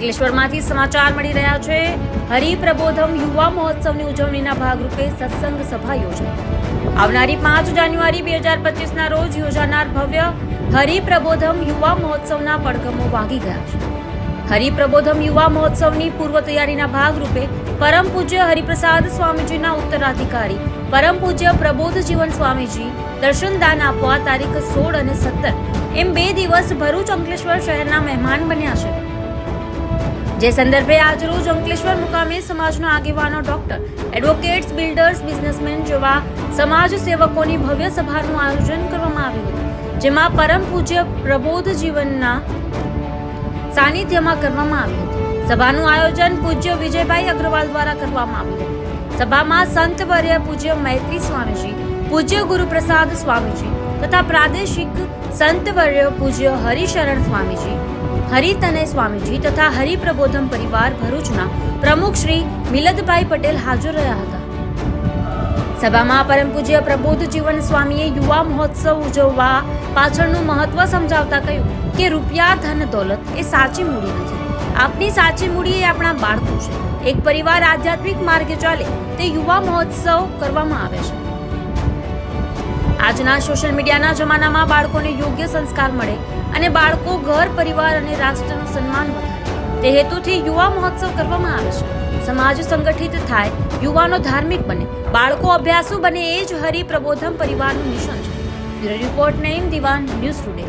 અંકલેશ્વરમાંથી સમાચાર મળી રહ્યા છે. હરિપ્રબોધમ યુવા મહોત્સવની ઉજવણીના ભાગરૂપે સત્સંગ સભા યોજાઈ. આવનારી પાંચ જાન્યુઆરી બે હજાર પચીસના રોજ યોજાનાર ભવ્ય હરિપ્રબોધમ યુવા મહોત્સવના પડઘમો વાગી ગયા છે. હરિપ્રબોધમ યુવા મહોત્સવની પૂર્વ તૈયારીના ભાગરૂપે પરમ પૂજ્ય હરિપ્રસાદ સ્વામીજીના ઉત્તરાધિકારી, પરમ પૂજ્ય પ્રબોધ જીવન સ્વામીજી દર્શનદાન આપવા તારીખ સોળ અને સત્તર એમ બે દિવસ ભરૂચ અંકલેશ્વર શહેરના મહેમાન બન્યા છે. જે સંદર્ભે આજરોજ અંકલેશ્વર મુકામે સમાજના આગેવાનો ડોક્ટર, એડવોકેટ્સ, બિલ્ડર્સ, બિઝનેસમેન જેવા સમાજ સેવકોની ભવ્ય સભાનું આયોજન કરવામાં આવ્યું હતું, જેમાં પરમ પૂજ્ય પ્રબોધ જીવનના સાનિધ્યમાં કરવામાં આવ્યું હતું. સભાનું આયોજન પૂજ્ય વિજયભાઈ અગ્રવાલ દ્વારા કરવામાં આવ્યું હતું. સભામાં સંત વર્ય પૂજ્ય મૈત્રી સ્વામીજી, પૂજ્ય ગુરુપ્રસાદ સ્વામીજી તથા પ્રાદેશિક સંત વર્ય પૂજ્ય હરિશરણ સ્વામીજી હરિતનય સ્વામીજી તથા હરિપ્રબોધમ પરિવાર ભરૂચના પ્રમુખ શ્રી મિલદભાઈ પટેલ હાજર રહ્યા હતા. સભામાં પરમ પૂજ્ય પ્રબોધ જીવન સ્વામીએ યુવા મહોત્સવ ઉજવવા પાછળનું મહત્વ સમજાવતા કહ્યું કે રૂપિયા ધન દોલત એ સાચી મૂડી નથી. આપની સાચી મૂડી એ આપણા બાળકો છે. એક પરિવાર આધ્યાત્મિક માર્ગે ચાલે તે યુવા મહોત્સવ કરવામાં આવે છે. આજના સોશિયલ મીડિયાના જમાનામાં બાળકોને યોગ્ય સંસ્કાર મળે અને બાળકો, ઘર, પરિવાર અને રાષ્ટ્રનું સન્માન વધારે તે હેતુથી યુવા મહોત્સવ કરવામાં આવે છે. સમાજ સંગઠિત થાય, યુવાનો ધાર્મિક બને, બાળકો અભ્યાસુ બને એ જ હરિપ્રબોધમ પરિવારનું મિશન છે. Report name Diwan, news today.